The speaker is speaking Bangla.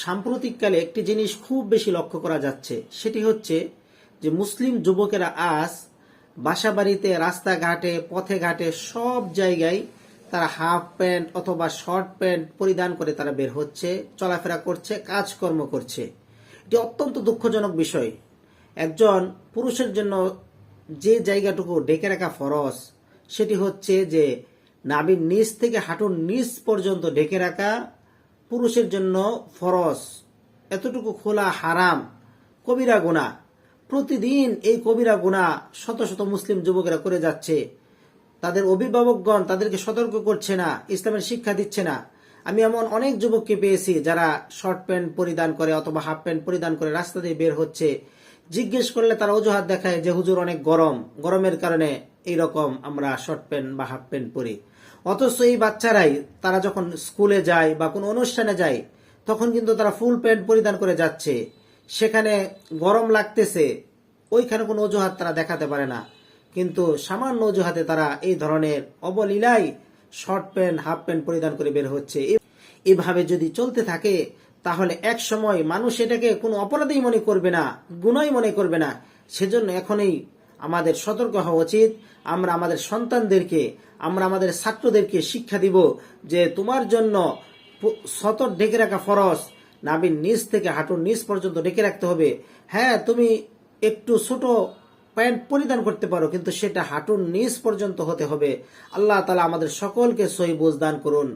সাম্প্রতিককালে একটি জিনিস খুব বেশি লক্ষ্য করা যাচ্ছে, সেটি হচ্ছে যে মুসলিম যুবকেরা আজ বাসা বাড়িতে রাস্তাঘাটে পথে ঘাটে সব জায়গায় তারা হাফ প্যান্ট অথবা শর্ট প্যান্ট পরিধান করে তারা বের হচ্ছে, চলাফেরা করছে, কাজকর্ম করছে। এটি অত্যন্ত দুঃখজনক বিষয়। একজন পুরুষের জন্য যে জায়গাটুকু ডেকে রাখা ফরজ, সেটি হচ্ছে যে নাবির নিচ থেকে হাঁটুর নিচ পর্যন্ত ঢেকে রাখা পুরুষের জন্য ফরজ। এতটুকু খোলা হারাম। কবিরা গুণা প্রতিদিন এই কবিরা গুণা শত শত মুসলিম যুবকেরা করে যাচ্ছে। তাদের অভিভাবকগণ তাদেরকে সতর্ক করছে না, ইসলামের শিক্ষা দিচ্ছে না। আমি এমন অনেক যুবককে পেয়েছি যারা শর্ট প্যান্ট পরিধান করে অথবা হাফ প্যান্ট পরিধান করে রাস্তা দিয়ে বের হচ্ছে। জিজ্ঞেস করলে তারা অজুহাত দেখায় যে, হুজুর, অনেক গরম। গরমের কারণে এই রকম আমরা শর্ট প্যান্ট বা হাফ প্যান্ট পরি অথচ এই বাচ্চারাই, তারা যখন স্কুলে যায় বা কোনো অনুষ্ঠানে যায়, তখন কিন্তু তারা ফুল প্যান্ট পরিধান করে যাচ্ছে। সেখানে গরম লাগতেছে, ওইখানে কোনো অজুহাত তারা দেখাতে পারে না। কিন্তু সামান্য অজুহাতে তারা এই ধরনের অবলীলাই শর্ট প্যান্ট হাফ প্যান্ট পরিধান করে বের হচ্ছে। এভাবে যদি চলতে থাকে, তাহলে এক সময় মানুষ এটাকে কোনো অপরাধই মনে করবে না, গুণই মনে করবে না। সেজন্য এখনই আমাদের সতর্ক হওয়া উচিত। আমরা আমাদের সন্তানদেরকে, আমরা আমাদের ছাত্রদেরকে শিক্ষা দিব যে তোমার জন্য সতর ঢেকে রাখা ফরজ। নাবির নিচ থেকে হাঁটুর নিচ পর্যন্ত ডেকে রাখতে হবে। হ্যাঁ তুমি একটু ছোট প্যান্ট পরিধান করতে পারো, কিন্তু সেটা হাঁটুর নিচ পর্যন্ত হতে হবে। আল্লাহ তালা আমাদের সকলকে সই বুঝ দান করুন।